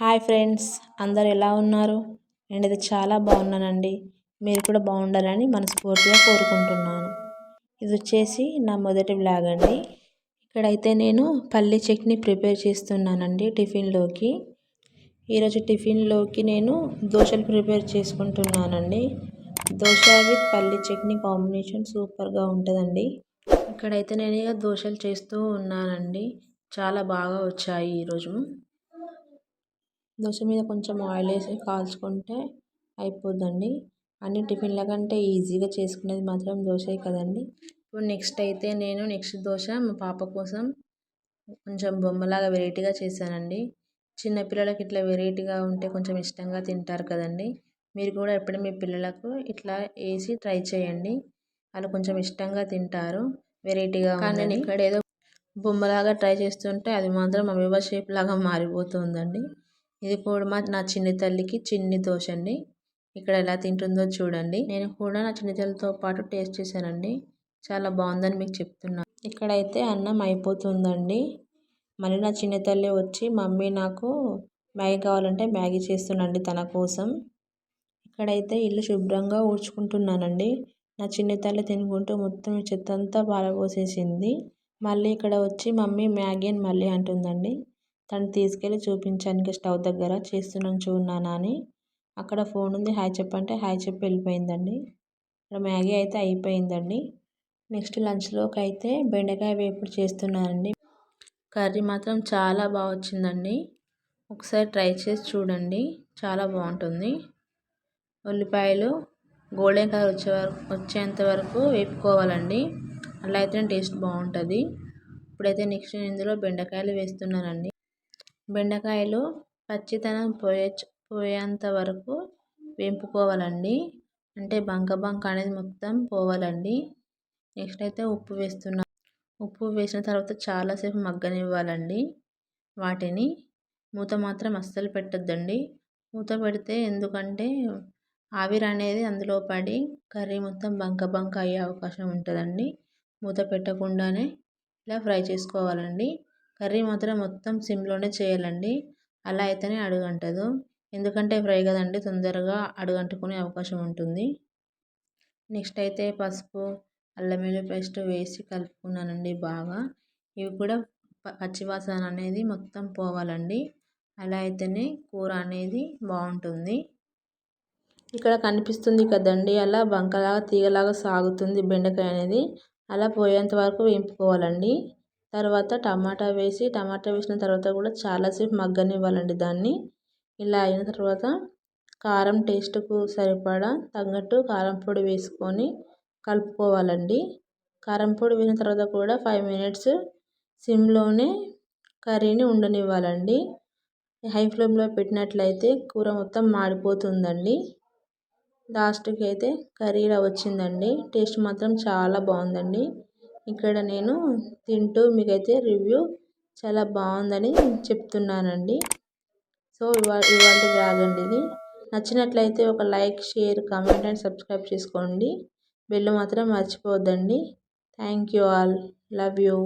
Hi friends అందరు ఎలా ఉన్నారు? నేను ఇది చాలా బాగున్నానండి. మీరు కూడా బాగుండాలని మనస్ఫూర్తిగా కోరుకుంటున్నాను. ఇది వచ్చేసి నా మొదటి బ్లాగ్ అండి. ఇక్కడైతే నేను పల్లీ చట్నీ ప్రిపేర్ చేస్తున్నానండి టిఫిన్లోకి. ఈరోజు టిఫిన్లోకి నేను దోశలు ప్రిపేర్ చేసుకుంటున్నానండి. దోశ విత్ పల్లీ చట్నీ కాంబినేషన్ సూపర్గా ఉంటుందండి. ఇక్కడైతే నేను ఇక దోశలు చేస్తూ ఉన్నానండి. చాలా బాగా వచ్చాయి ఈరోజు. దోశ మీద కొంచెం ఆయిల్ వేసి కాల్చుకుంటే అయిపోద్దండి. అన్ని టిఫిన్ల కంటే ఈజీగా చేసుకునేది మాత్రం దోశే కదండి. ఇప్పుడు నెక్స్ట్ అయితే నేను నెక్స్ట్ దోశ మా పాప కోసం కొంచెం బొమ్మలాగా వెరైటీగా చేశానండి. చిన్నపిల్లలకి ఇట్లా వెరైటీగా ఉంటే కొంచెం ఇష్టంగా తింటారు కదండి. మీరు కూడా ఎప్పుడు మీ పిల్లలకు ఇట్లా వేసి ట్రై చేయండి. వాళ్ళు కొంచెం ఇష్టంగా తింటారు. వెరైటీగా కానీ నేను ఇక్కడ ఏదో బొమ్మలాగా ట్రై చేస్తుంటే అది మాత్రం అమీబా షేప్ లాగా మారిపోతుందండి. ఇది కూడా మా నా చిన్ని తల్లికి చిన్ని దోశ అండి ఇక్కడ ఎలా తింటుందో చూడండి. నేను కూడా నా చిన్ని తల్లితో పాటు టేస్ట్ చేశానండి. చాలా బాగుందని మీకు చెప్తున్నాను ఇక్కడైతే అన్నం అయిపోతుందండి. మళ్ళీ నా చిన్న తల్లి వచ్చి మమ్మీ నాకు మ్యాగీ కావాలంటే మ్యాగీ చేస్తున్నాండి తన కోసం. ఇక్కడైతే ఇల్లు శుభ్రంగా ఊడ్చుకుంటున్నానండి. నా చిన్న తల్లి తినుకుంటూ మొత్తం చెత్త అంతా పారబోసేసింది. మళ్ళీ ఇక్కడ వచ్చి మమ్మీ మ్యాగీ అని మళ్ళీ అంటుందండి. తను తీసుకెళ్ళి చూపించడానికి స్టవ్ దగ్గర చేస్తున్నాను చూడన్నా అని. అక్కడ ఫోన్ ఉంది. హాయ్ చెప్పంటే హాయ్ చెప్పి వెళ్ళిపోయిందండి. ఇక్కడ మ్యాగీ అయితే అయిపోయిందండి. నెక్స్ట్ లంచ్లోకి అయితే బెండకాయ వేపుడు చేస్తున్నానండి. కర్రీ మాత్రం చాలా బాగా వచ్చిందండి. ఒకసారి ట్రై చేసి చూడండి. చాలా బాగుంటుంది. ఉల్లిపాయలు గోల్డెన్ కలర్ వచ్చే వరకు వచ్చేంత వరకు వేపుకోవాలండి. అలా అయితే టేస్ట్ బాగుంటుంది. ఇప్పుడైతే నెక్స్ట్ ఇందులో బెండకాయలు వేస్తున్నానండి. బెండకాయలు పచ్చితనం పోయే పోయేంత వరకు వేపుకోవాలండి. అంటే బంక బంక అనేది మొత్తం పోవాలండి. నెక్స్ట్ అయితే ఉప్పు వేస్తున్నా ఉప్పు వేసిన తర్వాత చాలాసేపు మగ్గనివ్వాలండి వాటిని. మూత మాత్రం అస్సలు పెట్టద్దండి. మూత పెడితే ఎందుకంటే ఆవిరి అనేది అందులో పడి కర్రీ మొత్తం బంక బంక అయ్యే అవకాశం ఉంటుందండి. మూత పెట్టకుండానే ఇలా ఫ్రై చేసుకోవాలండి. కర్రీ మాత్రం మొత్తం సిమ్లోనే చేయాలండి. అలా అయితేనే అడుగంటదు. ఎందుకంటే ఫ్రై కదండి తొందరగా అడుగంటుకునే అవకాశం ఉంటుంది. నెక్స్ట్ అయితే పసుపు అల్లం వెల్లుల్లి పేస్ట్ వేసి కలుపుకున్నానండి బాగా. ఇవి కూడా పచ్చివాసన అనేది మొత్తం పోవాలండి. అలా అయితేనే కూర అనేది బాగుంటుంది. ఇక్కడ కనిపిస్తుంది కదండి అలా బంకలాగా తీగలాగా సాగుతుంది బెండకాయ అనేది. అలా పోయేంత వరకు వేపుకోవాలండి తర్వాత టమాటా వేసి టమాటా వేసిన తర్వాత కూడా చాలాసేపు మగ్గనివ్వాలండి దాన్ని. ఇలా అయిన తర్వాత కారం టేస్ట్కు సరిపడా తగ్గట్టు కారం పొడి వేసుకొని కలుపుకోవాలండి. కారం పొడి వేసిన తర్వాత కూడా ఫైవ్ మినిట్స్ సిమ్లోనే కర్రీని ఉండనివ్వాలండి. హై ఫ్లేమ్లో పెట్టినట్లయితే కూర మొత్తం మాడిపోతుందండి. లాస్ట్కి అయితే కర్రీ ఇలా వచ్చిందండి. టేస్ట్ మాత్రం చాలా బాగుందండి. ఇక్కడ నేను తింటూ మీకైతే రివ్యూ చాలా బాగుందని చెప్తున్నానండి. సో ఇవా ఇవాళ బ్లాగ్ అండి ఇది. నచ్చినట్లయితే ఒక like share comment and subscribe చేసుకోండి. బెల్ మాత్రం మర్చిపోవద్దండి. Thank you all. Love you.